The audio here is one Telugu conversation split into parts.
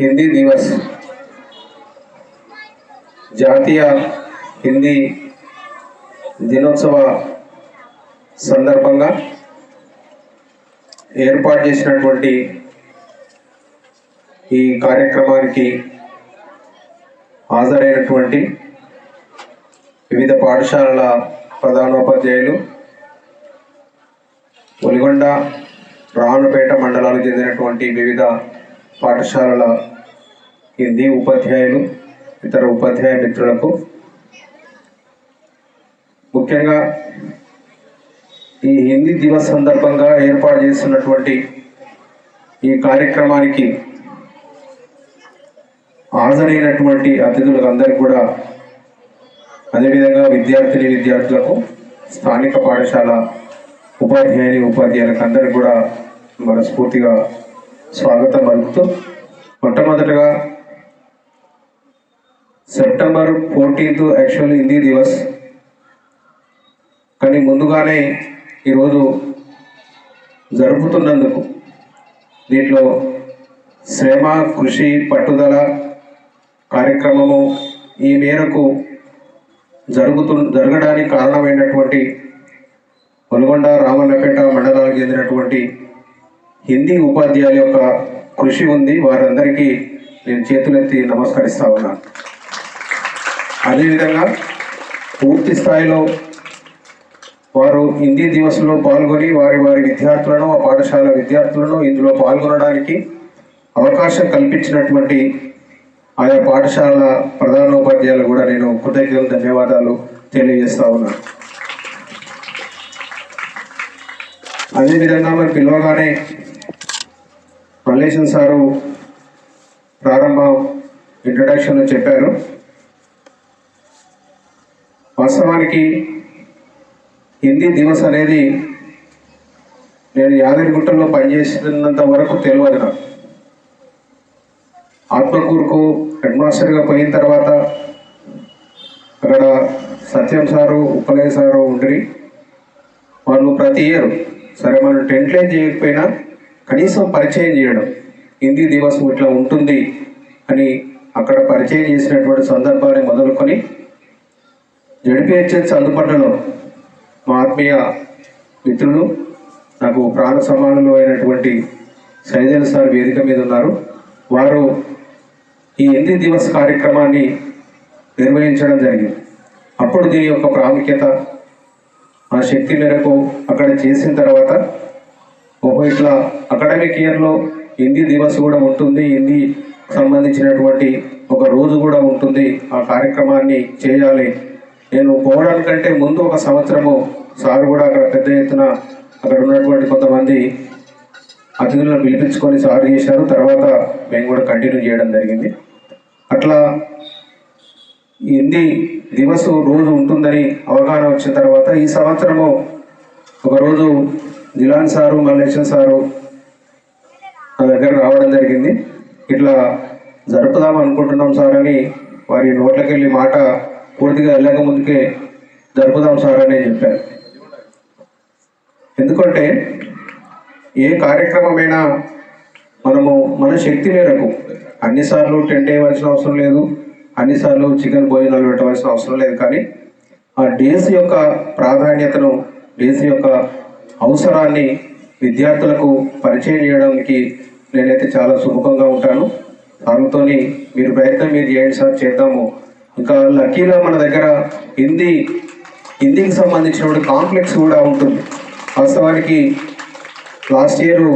హిందీ దివస్. జాతీయ హిందీ దినోత్సవ సందర్భంగా ఏర్పాటు చేసినటువంటి ఈ కార్యక్రమానికి హాజరైనటువంటి వివిధ పాఠశాలల ప్రధానోపాధ్యాయులు ఒలిగొండ రావణపేట మండలాలకు చెందినటువంటి వివిధ పాఠశాలల హిందీ ఉపాధ్యాయులు ఇతర ఉపాధ్యాయ మిత్రులకు. ముఖ్యంగా ఈ హిందీ దివస్ సందర్భంగా ఏర్పాటు చేస్తున్నటువంటి ఈ కార్యక్రమానికి హాజరైనటువంటి అతిథులకు అందరికీ కూడా అదేవిధంగా విద్యార్థిని విద్యార్థులకు స్థానిక పాఠశాల ఉపాధ్యాయుని ఉపాధ్యాయులకు అందరికీ కూడా మనస్ఫూర్తిగా స్వాగతం పలుకుతూ మొట్టమొదటగా September fourteenth actual Hindi Divas కానీ ముందుగానే ఈరోజు జరుపుతున్నందుకు దీంట్లో శ్రమ కృషి పట్టుదల కార్యక్రమము ఈ మేరకు జరుగుతు జరగడానికి కారణమైనటువంటి ఒల్గొండ రామన్నపేట మండలానికి చెందినటువంటి హిందీ ఉపాధ్యాయుల యొక్క కృషి ఉంది. వారందరికీ నేను చేతులెత్తి నమస్కరిస్తా ఉన్నాను. అదేవిధంగా పూర్తి స్థాయిలో వారు హిందీ దివస్లో పాల్గొని వారి వారి విద్యార్థులను ఆ పాఠశాల విద్యార్థులను ఇందులో పాల్గొనడానికి అవకాశం కల్పించినటువంటి ఆయా పాఠశాల ప్రధానోపాధ్యాయులు కూడా నేను కృతజ్ఞతలు ధన్యవాదాలు తెలియజేస్తా ఉన్నాను. అదేవిధంగా మరి పిలవగానే మల్లేశన్ సారు ప్రారంభ ఇంట్రడక్షన్లో చెప్పారు. వాస్తవానికి హిందీ దివస్ అనేది నేను యాదగిరిగుట్టలో పనిచేసినంత వరకు తెలియదు నాకు. ఆత్మకూరుకు హెడ్ మాస్టర్గా పోయిన తర్వాత అక్కడ సత్యం సారు ఉప్పలే సారు ఉండి వాళ్ళు ప్రతి ఇయర్ సరే మనం టెంట్లైన్ చేయకపోయినా కనీసం పరిచయం చేయడం హిందీ దివస్ ఇట్లా ఉంటుంది అని అక్కడ పరిచయం చేసినటువంటి సందర్భాన్ని మొదలుకొని జడిపిహెచ్ఎస్ అందుపట్లలో మా ఆత్మీయ మిత్రులు నాకు ప్రాణ సమానులు అయినటువంటి సైజల్ సార్ వేదిక మీద ఉన్నారు. వారు ఈ హిందీ దివస్ కార్యక్రమాన్ని నిర్వహించడం జరిగింది. అప్పుడు దీని యొక్క ప్రాముఖ్యత ఆ శక్తి మేరకు అక్కడ చేసిన తర్వాత ఓహో ఇట్లా అకాడమిక్ ఇయర్లో హిందీ దివస్ కూడా ఉంటుంది హిందీ సంబంధించినటువంటి ఒక రోజు కూడా ఉంటుంది ఆ కార్యక్రమాన్ని చేయాలి నేను పోవడానికంటే ముందు ఒక సంవత్సరము సార్ కూడా అక్కడ పెద్ద ఎత్తున అక్కడ ఉన్నటువంటి కొంతమంది అతిథులను పిలిపించుకొని సార్ చేశారు. తర్వాత మేము కూడా కంటిన్యూ చేయడం జరిగింది. అట్లా ఎన్ని హిందీ దివస్ రోజు ఉంటుందని అవగాహన వచ్చిన తర్వాత ఈ సంవత్సరము ఒకరోజు దిలాన్ సారు మల్లేశన్ సారు నా దగ్గర రావడం జరిగింది. ఇట్లా జరుపుదాం అనుకుంటున్నాం సార్ అని వారి నోట్లోకి వెళ్ళి మాట పూర్తిగా వెళ్ళక ముందుకే జరుపుదాం సార్ అని చెప్పారు. ఎందుకంటే ఏ కార్యక్రమమైనా మనము మన శక్తి మేరకు అన్నిసార్లు టెంట్ వేయవలసిన అవసరం లేదు అన్నిసార్లు చికెన్ భోజనాలు పెట్టవలసిన అవసరం లేదు. కానీ ఆ డేస్ యొక్క ప్రాధాన్యతను డేస్ యొక్క అవసరాన్ని విద్యార్థులకు పరిచయం చేయడానికి నేనైతే చాలా సుముఖంగా ఉంటాను. దానితోని మీరు ప్రయత్నం మీరు చేయండి సార్ చేద్దాము. ఇంకా లక్కీగా మన దగ్గర హిందీ హిందీకి సంబంధించినటువంటి కాంప్లెక్స్ కూడా ఉంటుంది. వాస్తవానికి లాస్ట్ ఇయర్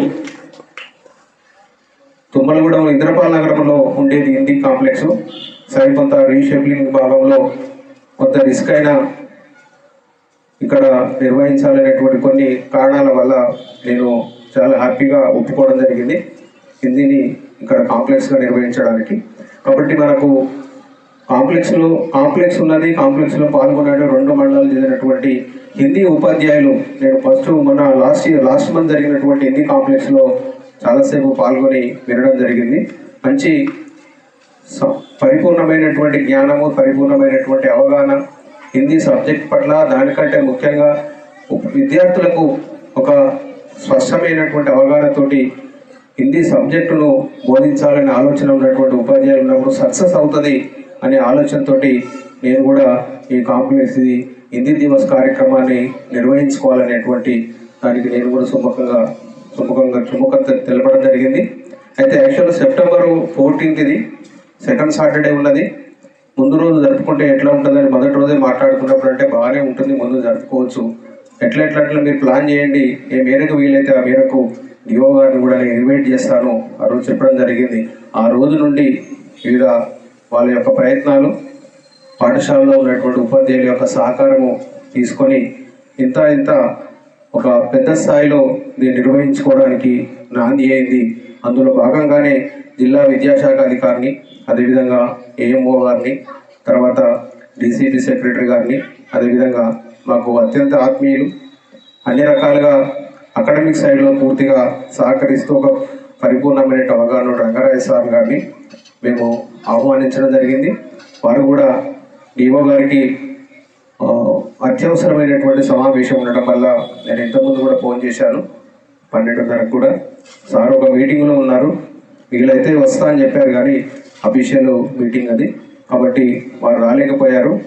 తుమ్మలగూడెం ఇంద్రపాల నగరంలో ఉండేది హిందీ కాంప్లెక్స్. సరి కొంత రీషెడ్యూలింగ్ భాగంలో కొంత రిస్క్ అయినా ఇక్కడ నిర్వహించాలనేటువంటి కొన్ని కారణాల వల్ల నేను చాలా హ్యాపీగా ఒప్పుకోవడం జరిగింది. హిందీని ఇక్కడ కాంప్లెక్స్గా నిర్వహించడానికి. కాబట్టి మనకు కాంప్లెక్స్లో కాంప్లెక్స్ ఉన్నది కాంప్లెక్స్లో పాల్గొన్నాడు రెండు మండలాలు చెందినటువంటి హిందీ ఉపాధ్యాయులు. నేను ఫస్ట్ మన లాస్ట్ ఇయర్ లాస్ట్ మంత్ జరిగినటువంటి హిందీ కాంప్లెక్స్లో చాలాసేపు పాల్గొని వినడం జరిగింది. మంచి పరిపూర్ణమైనటువంటి జ్ఞానము పరిపూర్ణమైనటువంటి అవగాహన హిందీ సబ్జెక్ట్ పట్ల దానికంటే ముఖ్యంగా విద్యార్థులకు ఒక స్పష్టమైనటువంటి అవగాహనతోటి హిందీ సబ్జెక్టును బోధించాలనే ఆలోచన ఉన్నటువంటి ఉపాధ్యాయులు ఉన్నప్పుడు సక్సెస్ అవుతుంది. అనే ఆలోచనతోటి నేను కూడా ఈ కాంప్లెక్స్ది హిందీ దివస్ కార్యక్రమాన్ని నిర్వహించుకోవాలనేటువంటి దానికి నేను కూడా సుముఖంగా సుముఖంగా సుముఖం తెలపడం జరిగింది. అయితే యాక్చువల్ సెప్టెంబర్ ఫోర్టీన్త్ ఇది. సెకండ్ సాటర్డే ఉన్నది. ముందు రోజు జరుపుకుంటే ఎట్లా ఉంటుందని మొదటి రోజే మాట్లాడుకున్నప్పుడు అంటే బాగానే ఉంటుంది ముందు జరుపుకోవచ్చు. ఎట్లా ఎట్లా ఎట్లా మీరు ప్లాన్ చేయండి. ఏ మేరకు వీలైతే ఆ మేరకు డిఓ గారిని కూడా నేను ఇన్వైట్ చేస్తాను. ఆ రోజు చెప్పడం జరిగింది. ఆ రోజు నుండి వివిధ వాళ్ళ యొక్క ప్రయత్నాలు పాఠశాలలో ఉన్నటువంటి ఉపాధ్యాయుల యొక్క సహకారము తీసుకొని ఇంత ఇంత ఒక పెద్ద స్థాయిలో దీన్ని నిర్వహించుకోవడానికి నాంది అయింది. అందులో భాగంగానే జిల్లా విద్యాశాఖ అధికారిని అదేవిధంగా ఏఎంఓ గారిని తర్వాత డీసీటీ సెక్రటరీ గారిని అదేవిధంగా మాకు అత్యంత ఆత్మీయులు అన్ని రకాలుగా అకాడమిక్ సైడ్లో పూర్తిగా సహకరిస్తూ ఒక పరిపూర్ణమైన అవగాహన రంగారాయ సార్ గారిని మేము ఆహ్వానించడం జరిగింది. వారు కూడా డిఓ గారికి అత్యవసరమైనటువంటి సమావేశం ఉండటం వల్ల నేను ఇంతకుముందు కూడా ఫోన్ చేశాను. పన్నెండున్నరకు కూడా. సార్ ఒక మీటింగ్లో ఉన్నారు. వీళ్ళైతే వస్తా అని చెప్పారు కానీ అఫీషియల్ మీటింగ్ అది. కాబట్టి వారు రాలేకపోయారు.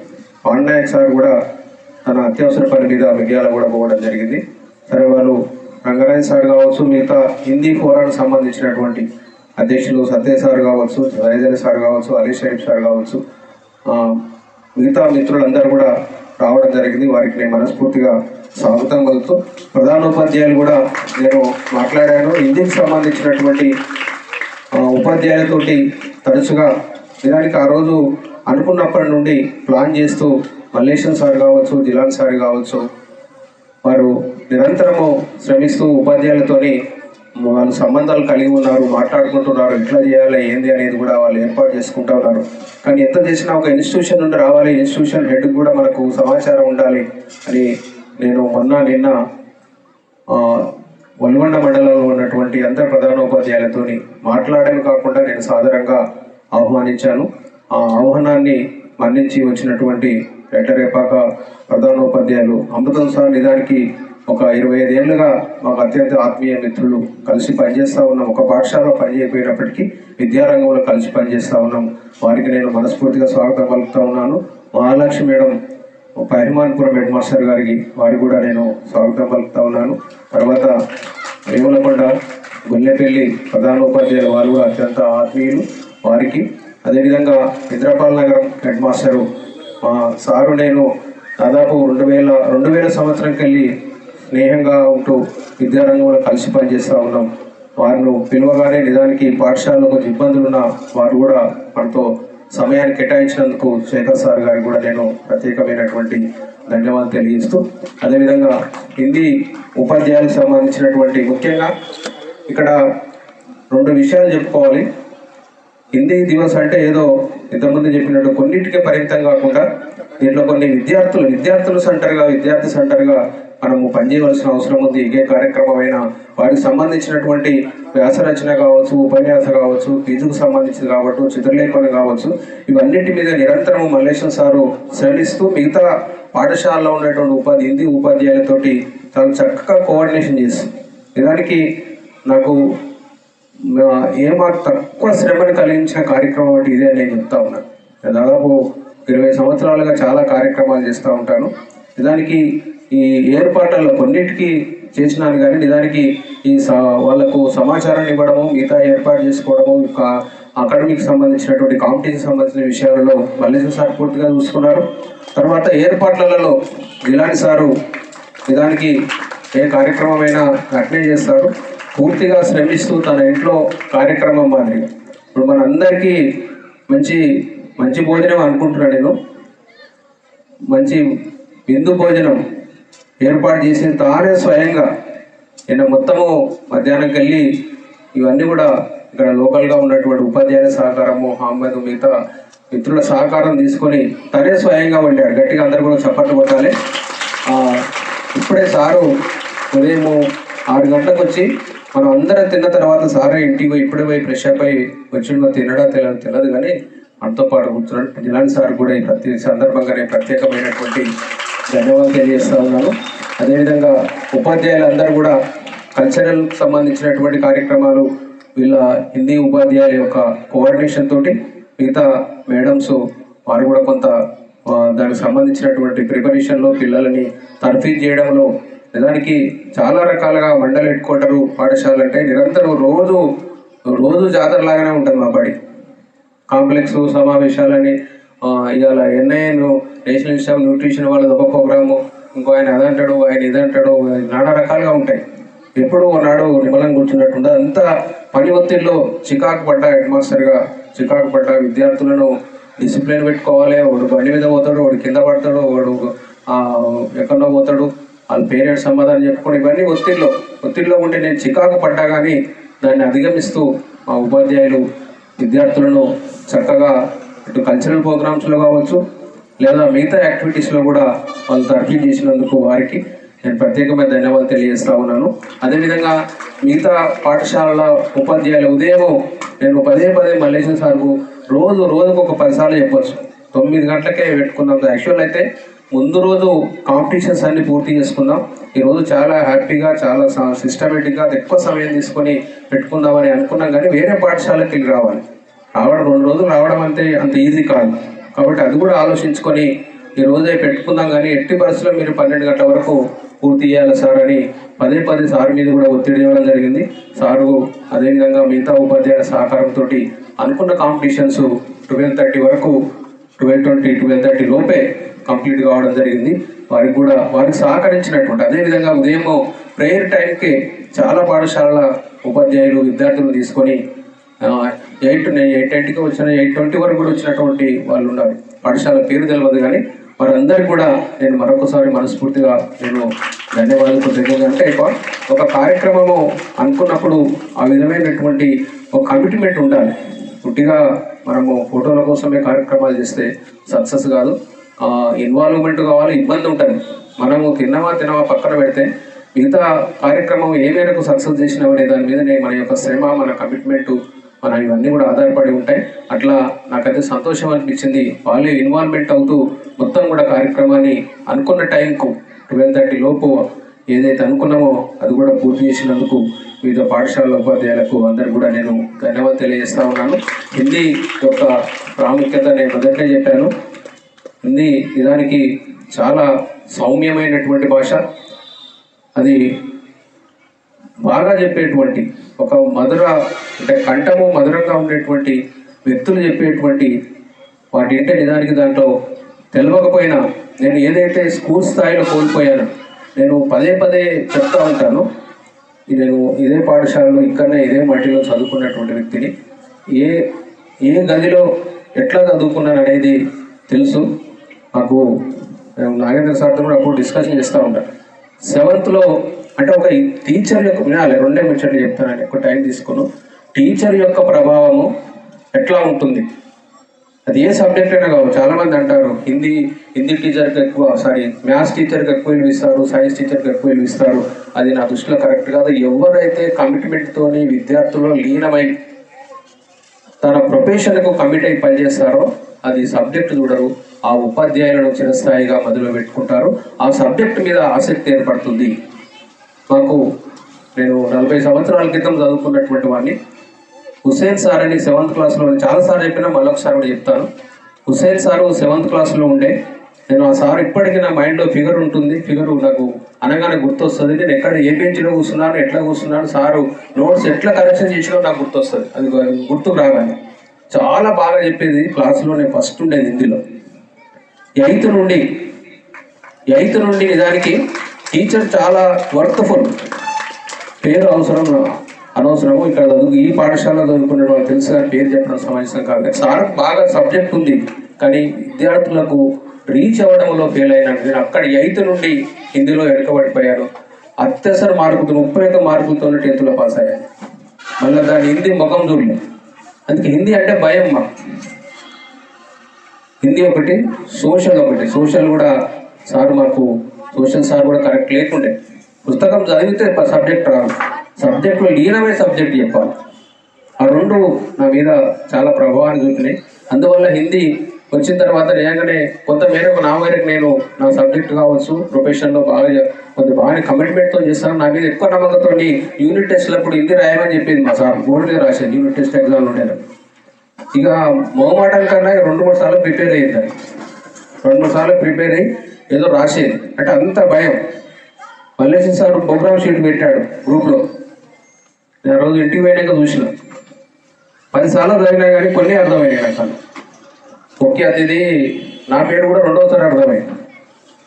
పాండ్నాయక్ సార్ కూడా తన అత్యవసర పని మీద మిర్యాల కూడా పోవడం జరిగింది. సరే వారు రంగరాజ్ సార్ కావచ్చు మిగతా హిందీ ఫోరానికి సంబంధించినటువంటి అధ్యక్షులు సత్య సార్ కావచ్చు రైజర్ సార్ కావచ్చు అలీ షరీఫ్ సార్ కావచ్చు మిగతా మిత్రులందరూ కూడా రావడం జరిగింది. వారికి నేను మనస్ఫూర్తిగా స్వాగతం కలుగుతూ ప్రధానోపాధ్యాయులు కూడా నేను మాట్లాడాను. హిందీకి సంబంధించినటువంటి ఉపాధ్యాయులతో ఉపాధ్యాయులతోటి తరచుగా నిజానికి ఆ రోజు అనుకున్నప్పటి నుండి ప్లాన్ చేస్తూ మల్లేశం సార్ కావచ్చు జిలాన్ సార్ కావచ్చు వారు నిరంతరము శ్రమిస్తూ ఉపాధ్యాయులతోని వాళ్ళు సంబంధాలు కలిగి ఉన్నారు మాట్లాడుకుంటున్నారు ఎట్లా చేయాలి ఏంది అనేది కూడా వాళ్ళు ఏర్పాటు చేసుకుంటా ఉన్నారు. కానీ ఎంత చేసినా ఒక ఇన్స్టిట్యూషన్ నుండి రావాలి ఇన్స్టిట్యూషన్ హెడ్ కూడా మనకు సమాచారం ఉండాలి అని నేను మొన్న నిన్న వల్గొండ మండలంలో ఉన్నటువంటి అందరు ప్రధానోపాధ్యాయులతో మాట్లాడడం కాకుండా నేను సాధారణంగా ఆహ్వానించాను. ఆ ఆహ్వానాన్ని మన్నించి వచ్చినటువంటి రెట్టరేపాక ప్రధానోపాధ్యాయులు అమృతం సార్ నిజానికి ఒక ఇరవై ఐదేళ్ళుగా మాకు అత్యంత ఆత్మీయ మిత్రులు కలిసి పనిచేస్తూ ఉన్నాం. ఒక పాఠశాలలో పనిచేయకపోయినప్పటికీ విద్యారంగంలో కలిసి పనిచేస్తూ ఉన్నాం. వారికి నేను మనస్ఫూర్తిగా స్వాగతం పలుకుతూ ఉన్నాను. Mahalakshmi madam Pahimanpuram head master గారికి వారికి కూడా నేను స్వాగతం పలుకుతా ఉన్నాను. తర్వాత వేములకొండ గొల్లెపల్లి ప్రధానోపాధ్యాయులు వారు కూడా అత్యంత ఆత్మీయులు వారికి. అదేవిధంగా హైదరాబాద్ నగరం హెడ్ మాస్టరు మా సారు నేను దాదాపు రెండు వేల రెండు వేల సంవత్సరంకి వెళ్ళి స్నేహంగా ఉంటూ విద్యారంగంలో కలిసి పనిచేస్తూ ఉన్నాం. వారిని పిలవగానే నిజానికి పాఠశాలలో కొంచెం ఇబ్బందులున్న వారు కూడా మనతో సమయాన్ని కేటాయించినందుకు శేఖర్ సార్ గారికి కూడా నేను ప్రత్యేకమైనటువంటి ధన్యవాదాలు తెలియజేస్తూ అదేవిధంగా హిందీ ఉపాధ్యాయులకు సంబంధించినటువంటి ముఖ్యంగా ఇక్కడ రెండు విషయాలు చెప్పుకోవాలి. హిందీ దివస్ అంటే ఏదో ఇంతకుముందు చెప్పినట్టు కొన్నిటికే పరిమితం కాకుండా దీంట్లో కొన్ని విద్యార్థులు విద్యార్థులు సెంటర్గా విద్యార్థి సెంటర్గా మనము పనిచేయవలసిన అవసరం ఉంది. ఏ కార్యక్రమమైన వారికి సంబంధించినటువంటి వ్యాసరచన కావచ్చు ఉపన్యాస కావచ్చు క్విజుకు సంబంధించింది కావచ్చు చిత్రలేఖనం కావచ్చు ఇవన్నిటి మీద నిరంతరం మల్లేశం సారు శ్రమిస్తూ మిగతా పాఠశాలలో ఉన్నటువంటి ఉపాధి హిందీ ఉపాధ్యాయులతోటి తను చక్కగా కోఆర్డినేషన్ చేస్తుంది నిజానికి నాకు ఏమాత్రం తక్కువ శ్రమను కలిగించిన కార్యక్రమం ఒకటి ఇదే నేను చెప్తా ఉన్నాను. దాదాపు ఇరవై సంవత్సరాలుగా చాలా కార్యక్రమాలు చేస్తూ ఉంటాను. నిజానికి ఈ ఏర్పాట్లలో కొన్నిటికి చేసినాను కానీ నిజానికి ఈ స- వాళ్ళకు సమాచారాన్ని ఇవ్వడము మిగతా ఏర్పాటు చేసుకోవడము ఇంకా అకాడమిక్ సంబంధించినటువంటి కాంపిటీషన్ సంబంధించిన విషయాలలో మల్లేశ్వర సార్ పూర్తిగా చూసుకున్నారు. తర్వాత ఏర్పాట్లలో ఇలాంటి సారు నిజానికి ఏ కార్యక్రమమైనా అటెండ్ చేస్తారు. పూర్తిగా శ్రమిస్తూ తన ఇంట్లో కార్యక్రమం మాదిరి. ఇప్పుడు మనందరికీ మంచి మంచి భోజనం అనుకుంటున్నాను నేను. మంచి విందు భోజనం ఏర్పాటు చేసిన తానే స్వయంగా నిన్న మొత్తము మధ్యాహ్నం వెళ్ళి ఇవన్నీ కూడా ఇక్కడ లోకల్గా ఉన్నటువంటి ఉపాధ్యాయుల సహకారము అహ్మద్ మిగతా మిత్రుల సహకారం తీసుకొని తనే స్వయంగా వండారు. గట్టిగా అందరు కూడా చప్పట్లు కొట్టాలి. ఇప్పుడే సారు ఉదయం ఆరు గంటలకు వచ్చి మనం అందరం తిన్న తర్వాత సారే ఇంటికి పోయి ఇప్పుడే పోయి ఫ్రెష్ అప్ అయి వచ్చిన తినడా తెలియదు తెలియదు కానీ మనతో పాటు కూర్చున్నాడు. జిలాని సార్ కూడా ఈ ప్రతి సందర్భంగానే ప్రత్యేకమైనటువంటి ధన్యవాదాలు తెలియజేస్తా ఉన్నాను. అదేవిధంగా ఉపాధ్యాయులు అందరూ కూడా కల్చరల్ సంబంధించినటువంటి కార్యక్రమాలు వీళ్ళ హిందీ ఉపాధ్యాయుల యొక్క కోఆర్డినేషన్ తోటి మిగతా మేడమ్స్ వారు కూడా కొంత దానికి సంబంధించినటువంటి ప్రిపరేషన్లో పిల్లలని తర్ఫీజ్ చేయడంలో నిజానికి చాలా రకాలుగా మండలు హెడ్ క్వార్టరు పాఠశాల అంటే నిరంతరం రోజు రోజు జాతర లాగానే ఉంటుంది మా బడి. కాంప్లెక్స్ సమావేశాలని ఇవాళ ఎన్ఐఎన్ నేషనల్ ఇన్స్టిట్యూట్ న్యూట్రిషన్ వాళ్ళది ఒక ప్రోగ్రాము. ఇంకో ఆయన అదంటాడు ఆయన ఇదంటాడు నానా రకాలుగా ఉంటాయి. ఎప్పుడు నాడు నిబలం కూర్చున్నట్టు అంత అంతా పని ఒత్తిడిలో చికాకు పడ్డ హెడ్ మాస్టర్గా చికాకు పడ్డ విద్యార్థులను డిసిప్లిన్ పెట్టుకోవాలి. వాడు బండి మీద పోతాడు వాడు కింద పడతాడు వాడు ఎక్కడో పోతాడు. వాళ్ళ పేరెంట్స్ సమాధానం చెప్పుకొని ఇవన్నీ ఒత్తిడిలో ఒత్తిడిలో ఉంటే నేను చికాకు పడ్డా కానీ దాన్ని అధిగమిస్తూ మా ఉపాధ్యాయులు విద్యార్థులను చక్కగా ఇటు కల్చరల్ ప్రోగ్రామ్స్లో కావచ్చు లేదా మిగతా యాక్టివిటీస్లో కూడా వాళ్ళు తర్ఫీ చేసినందుకు వారికి నేను ప్రత్యేకమైన ధన్యవాదాలు తెలియజేస్తా ఉన్నాను. అదేవిధంగా మిగతా పాఠశాలల ఉపాధ్యాయులు ఉదయము నేను పదే పదే మల్లేశ్వర సార్కు రోజు రోజుకు ఒక పదిసార్లు చెప్పొచ్చు. తొమ్మిది గంటలకే పెట్టుకున్నాం యాక్చువల్ అయితే ముందు రోజు కాంపిటీషన్స్ అన్ని పూర్తి చేసుకుందాం. ఈరోజు చాలా హ్యాపీగా చాలా సిస్టమేటిక్గా ఎక్కువ సమయం తీసుకొని పెట్టుకుందామని అనుకున్నాం కానీ వేరే పాఠశాలకి వెళ్ళి రావాలి. రావడం రెండు రోజులు రావడం అంతే అంత ఈజీ కాదు. కాబట్టి అది కూడా ఆలోచించుకొని ఈ రోజే పెట్టుకుందాం కానీ ఎట్టి పరిస్థితుల్లో మీరు పన్నెండు గంటల వరకు పూర్తి చేయాలి సార్ అని పదే పదే సార్ మీద కూడా ఒత్తిడి ఇవ్వడం జరిగింది. సారు అదేవిధంగా మిగతా ఉపాధ్యాయుల సహకారంతో అనుకున్న కాంపిటీషన్స్ ట్వెల్వ్ థర్టీ వరకు ట్వెల్వ్ ట్వంటీ ట్వెల్వ్ థర్టీ లోపే కంప్లీట్ కావడం జరిగింది. వారికి కూడా వారికి సహకరించినటువంటి అదేవిధంగా ఉదయం ప్రేయర్ టైంకి చాలా పాఠశాలల ఉపాధ్యాయులు విద్యార్థులను తీసుకొని ఎయిట్ ఎయిట్ ఎయిట్కి వచ్చిన ఎయిట్ ట్వంటీ వరకు కూడా వచ్చినటువంటి వాళ్ళు ఉన్నారు పాఠశాల పేరు తెలియదు కానీ వారందరికీ కూడా నేను మరొకసారి మనస్ఫూర్తిగా నేను ధన్యవాదాలు కృతజ్ఞతలు అంటే ఒక- ఒక కార్యక్రమము అనుకున్నప్పుడు ఆ విధమైనటువంటి ఒక కమిట్మెంట్ ఉండాలి. పుట్టిగా మనము ఫోటోల కోసమే కార్యక్రమాలు చేస్తే సక్సెస్ కాదు. ఇన్వాల్వ్మెంట్ కావాలి ఇబ్బంది ఉంటుంది. మనము తిన్నవా తినవా పక్కన పెడితే మిగతా కార్యక్రమం ఏ మేరకు సక్సెస్ చేసినామనే దాని మీదనే మన యొక్క శ్రమ మన కమిట్మెంటు మన ఇవన్నీ కూడా ఆధారపడి ఉంటాయి. అట్లా నాకైతే సంతోషం అనిపించింది. వాళ్ళే ఇన్వాల్వ్మెంట్ అవుతూ మొత్తం కూడా కార్యక్రమాన్ని అనుకున్న టైంకు ట్వెల్వ్ థర్టీ లోపు ఏదైతే అనుకున్నామో అది కూడా పూర్తి చేసినందుకు వివిధ పాఠశాల ఉపాధ్యాయులకు అందరికి కూడా నేను ధన్యవాదాలు తెలియజేస్తా ఉన్నాను. హిందీ యొక్క ప్రాముఖ్యత నేను మొదటే చెప్పాను. హిందీ నిజానికి చాలా సౌమ్యమైనటువంటి భాష. అది బాగా చెప్పేటువంటి ఒక మధుర అంటే కంఠము మధురంగా ఉండేటువంటి వ్యక్తులు చెప్పేటువంటి వాటి అంటే నిజానికి దాంట్లో తెలియకపోయినా నేను ఏదైతే స్కూల్ స్థాయిలో కోల్పోయాను నేను పదే పదే చెప్తా ఉంటాను. నేను ఇదే పాఠశాలలో ఇక్కడనే ఇదే మట్టిలో చదువుకున్నటువంటి వ్యక్తిని. ఏ ఏ గదిలో ఎట్లా చదువుకున్నాను అనేది తెలుసు. నాకు నేను నాగేంద్ర సార్తో కూడా అప్పుడు డిస్కషన్ చేస్తూ ఉంటాను సెవెంత్లో అంటే ఒక టీచర్ యొక్క వినాలి రెండే ముచ్చట్లు చెప్తానండి ఒక టైం తీసుకును. టీచర్ యొక్క ప్రభావము ఎట్లా ఉంటుంది? అది ఏ సబ్జెక్ట్ అయినా కావు చాలా మంది అంటారు హిందీ హిందీ టీచర్కి ఎక్కువ సారీ మ్యాథ్స్ టీచర్కి ఎక్కువ విలువ ఇస్తారు సైన్స్ టీచర్కి ఎక్కువ విలువ ఇస్తారు. అది నా దృష్టిలో కరెక్ట్ కాదు. ఎవరైతే కమిట్మెంట్తోని విద్యార్థుల్లో లీనమై తన ప్రొఫెషన్కు కమిట్ అయి పనిచేస్తారో అది సబ్జెక్ట్ చూడరు. ఆ ఉపాధ్యాయులను చిరస్థాయిగా మదిలో పెట్టుకుంటారు. ఆ సబ్జెక్ట్ మీద ఆసక్తి ఏర్పడుతుంది. మాకు నేను నలభై సంవత్సరాల క్రితం చదువుకున్నటువంటి వాడిని. హుసేన్ సార్ అని సెవెంత్ క్లాస్లో చాలాసార్లు చెప్పినా మళ్ళొకసారి కూడా చెప్తాను. హుసేన్ సారు సెవెంత్ క్లాస్లో ఉండే. నేను ఆ సార్ ఇప్పటికీ నా మైండ్లో ఫిగర్ ఉంటుంది. ఫిగర్ నాకు అనగానే గుర్తొస్తుంది. నేను ఎక్కడ ఏ బెంచ్లో కూర్చున్నాను ఎట్లా కూర్చున్నాను సారు నోట్స్ ఎట్లా కరెక్షన్ చేసినా నాకు గుర్తొస్తుంది. అది గుర్తుకు రాగానే. చాలా బాగా చెప్పేది క్లాస్లో నేను ఫస్ట్ ఉండేది హిందీలో. ఎయిత్ నుండి ఎయిత్ నుండి నిజానికి టీచర్ చాలా వర్త్ఫుల్ పేరు అవసరం అనవసరము. ఇక్కడ చదువు ఈ పాఠశాలలో చదువుకునే వాళ్ళు తెలుసు కానీ పేరు చెప్పడం సమావేశం కాదు సార్ బాగా సబ్జెక్ట్ ఉంది. కానీ విద్యార్థులకు రీచ్ అవ్వడంలో ఫెయిల్ అయినట్టు అక్కడ ఎయిత్ నుండి హిందీలో ఎడకబడిపోయారు అత్యవసర మార్కులతో ముప్పై ఒక్క మార్కులతో టెన్త్లో పాస్ అయ్యారు మళ్ళీ దాని హిందీ ముఖం చూడలేదు అందుకే హిందీ అంటే భయం మా. హిందీ ఒకటి సోషల్ ఒకటి. సోషల్ కూడా సార్ మాకు క్వశ్చన్స్ సార్ కూడా కరెక్ట్ లేకుండే. పుస్తకం చదివితే సబ్జెక్ట్ రాదు సబ్జెక్ట్లో లీనమే సబ్జెక్ట్ చెప్పాలి. ఆ రెండు నా మీద చాలా ప్రభావాన్ని చూపినాయి. అందువల్ల హిందీ వచ్చిన తర్వాత నిజంగానే కొంత మేరకు నా మేరకు నేను నా సబ్జెక్ట్ కావచ్చు ప్రొఫెషన్లో బాగా కొంత బాగా కమిట్మెంట్తో చేస్తాను. నా మీద ఎక్కువ నమ్మకంతో యూనిట్ టెస్ట్లప్పుడు హిందీ రాయమని చెప్పింది మా సార్. బోర్డు రాశాను యూనిట్ టెస్ట్ ఎగ్జామ్లు ఉండేది ఇక మొహమాటం కన్నా రెండు మూడు సార్లు ప్రిపేర్ అయ్యింది. రెండు మూడు సార్లు ప్రిపేర్ అయ్యి ఏదో రాసేది అంటే అంత భయం. మల్లేశ్వర సార్ ప్రోగ్రామ్ షీట్ పెట్టాడు గ్రూప్లో. నేను ఆ రోజు ఇంటికి పోయినాక చూసిన. పది సార్లు చదివినా కానీ కొన్ని అర్థమయ్యాయి అసలు. ఓకే అతిథి నా పేరు కూడా రెండవసారి అర్థమైంది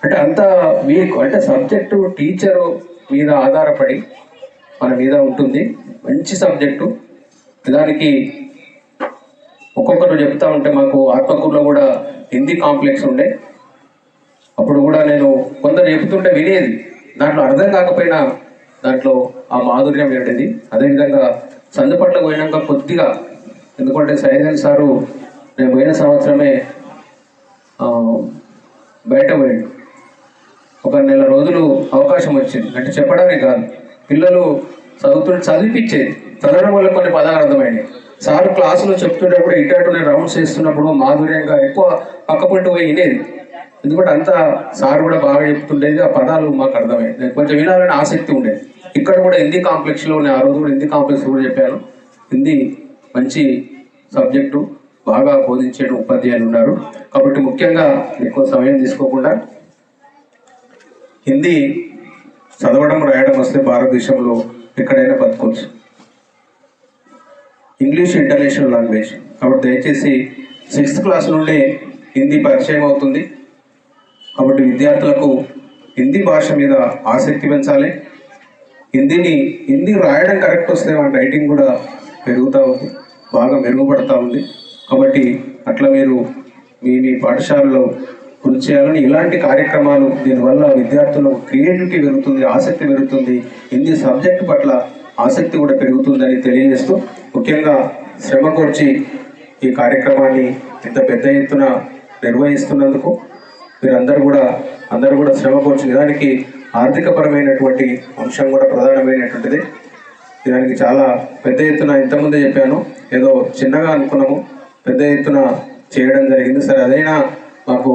అంటే అంత వీక్ అంటే సబ్జెక్టు టీచరు మీద ఆధారపడి మన మీద ఉంటుంది. మంచి సబ్జెక్టు. దానికి ఒక్కొక్కరు చెప్తా ఉంటే మాకు ఆత్మకూరులో కూడా హిందీ కాంప్లెక్స్ ఉండే. అప్పుడు కూడా నేను కొందరు చెప్తుంటే వినేది. దాంట్లో అర్థం కాకపోయినా దాంట్లో ఆ మాధుర్యం ఉండేది అదేవిధంగా సందుపట్లకు పోయినాక కొద్దిగా ఎందుకంటే సైజన్ సారు నేను పోయిన సంవత్సరమే బయట పోయాడు. ఒక నెల రోజులు అవకాశం వచ్చింది. అంటే చెప్పడానికి కాదు. పిల్లలు చదువుతుంటే చదివిపించేది. చదవడం వల్ల కొన్ని పదాలు అర్థమైనాయి. సార్ క్లాసులో చెప్తుండేప్పుడు ఇటు అటు నేను రౌండ్స్ చేస్తున్నప్పుడు మాధుర్యంగా ఎక్కువ పక్కపట్టు పోయి వినేది. ఎందుకంటే అంత సార్ కూడా బాగా చెప్తుండేది ఆ పదాలు మాకు అర్థమయ్యాయి. కొంచెం వినాలని ఆసక్తి ఉండేది ఇక్కడ కూడా హిందీ కాంప్లెక్స్లో నేను ఆ రోజు కూడా హిందీ కాంప్లెక్స్ కూడా చెప్పాను. హిందీ మంచి సబ్జెక్టు బాగా బోధించే ఉపాధ్యాయులు ఉన్నారు. కాబట్టి ముఖ్యంగా ఎక్కువ సమయం తీసుకోకుండా హిందీ చదవడం రాయడం వస్తే భారతదేశంలో ఎక్కడైనా బతుకోవచ్చు ఇంగ్లీష్ ఇంటర్నేషనల్ లాంగ్వేజ్. కాబట్టి దయచేసి సిక్స్త్ క్లాస్ నుండే హిందీ పరిచయం అవుతుంది. కాబట్టి విద్యార్థులకు హిందీ భాష మీద ఆసక్తి పెంచాలి. హిందీని హిందీ రాయడం కరెక్ట్ వస్తే మన రైటింగ్ కూడా పెరుగుతూ ఉంది బాగా మెరుగుపడతా ఉంది. కాబట్టి అట్లా మీరు మీ మీ పాఠశాలలో కృషి చేయాలని ఇలాంటి కార్యక్రమాలు దీనివల్ల విద్యార్థులకు క్రియేటివిటీ పెరుగుతుంది ఆసక్తి పెరుగుతుంది హిందీ సబ్జెక్ట్ పట్ల ఆసక్తి కూడా పెరుగుతుందని తెలియజేస్తూ ముఖ్యంగా శ్రమకొచ్చి ఈ కార్యక్రమాన్ని ఇంత పెద్ద ఎత్తున నిర్వహిస్తున్నందుకు మీరందరూ కూడా అందరూ కూడా శ్రమ కూర్చి దానికి ఆర్థికపరమైనటువంటి అంశం కూడా ప్రధానమైనటువంటిది. దానికి చాలా పెద్ద ఎత్తున ఇంతకుముందే చెప్పాను ఏదో చిన్నగా అనుకున్నాము పెద్ద ఎత్తున చేయడం జరిగింది. సరే అదైనా మాకు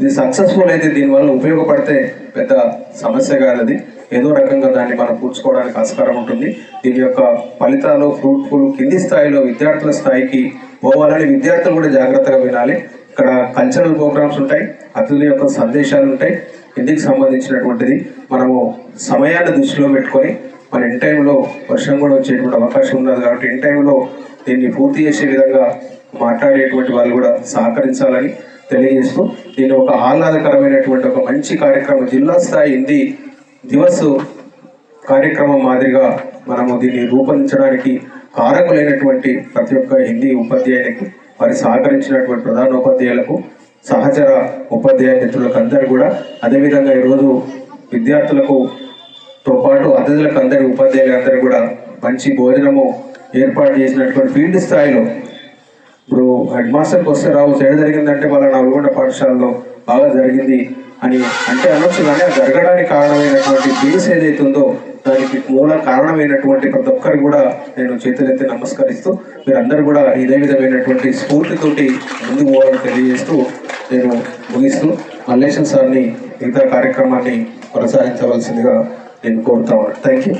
ఇది సక్సెస్ఫుల్ అయితే దీనివల్ల ఉపయోగపడితే పెద్ద సమస్య కాదు అది. ఏదో రకంగా దాన్ని మనం పూడ్చుకోవడానికి ఆస్కారం ఉంటుంది. దీని యొక్క ఫలితాలు ఫ్రూట్ఫుల్ కింది స్థాయిలో విద్యార్థుల స్థాయికి పోవాలని విద్యార్థులు కూడా జాగ్రత్తగా వినాలి. ఇక్కడ కల్చరల్ ప్రోగ్రామ్స్ ఉంటాయి అతిథుల యొక్క సందేశాలు ఉంటాయి. హిందీకి సంబంధించినటువంటిది మనము సమయాన్ని దృష్టిలో పెట్టుకొని మన ఇన్ టైంలో వర్షం కూడా వచ్చేటువంటి అవకాశం ఉన్నది కాబట్టి ఇన్ టైంలో దీన్ని పూర్తి చేసే విధంగా మాట్లాడేటువంటి వాళ్ళు కూడా సహకరించాలని తెలియజేస్తూ దీన్ని ఒక ఆహ్లాదకరమైనటువంటి ఒక మంచి కార్యక్రమం జిల్లా స్థాయి హిందీ దివస్ కార్యక్రమం మాదిరిగా మనము దీన్ని రూపొందించడానికి కారకులైనటువంటి ప్రతి ఒక్క హిందీ ఉపాధ్యాయునికి మరి సహకరించినటువంటి ప్రధాన ఉపాధ్యాయులకు సహచర ఉపాధ్యాయ మిత్రులకు అందరూ కూడా అదేవిధంగా ఈరోజు విద్యార్థులకు తో పాటు అతిథులకు అందరి ఉపాధ్యాయులు అందరూ కూడా మంచి భోజనము ఏర్పాటు చేసినటువంటి ఫీల్డ్ స్థాయిలో ఇప్పుడు హెడ్ మాస్టర్కి వస్తే రావు చేయడం జరిగిందంటే వాళ్ళ నల్గొండ పాఠశాలలో బాగా జరిగింది అని అంటే అనొచ్చు కానీ జరగడానికి కారణమైనటువంటి బేస్ ఏదైతే ఉందో దానికి మూల కారణమైనటువంటి ప్రతి ఒక్కరు కూడా నేను చేతులెత్తి నమస్కరిస్తూ మీరందరూ కూడా ఇదే విధమైనటువంటి స్ఫూర్తితోటి ముందుకు పోవాలని తెలియజేస్తూ నేను ముగిస్తూ మల్లేశం సార్ని మిగతా కార్యక్రమాన్ని కొనసాగించవలసిందిగా నేను కోరుతా ఉన్నాను. Thank you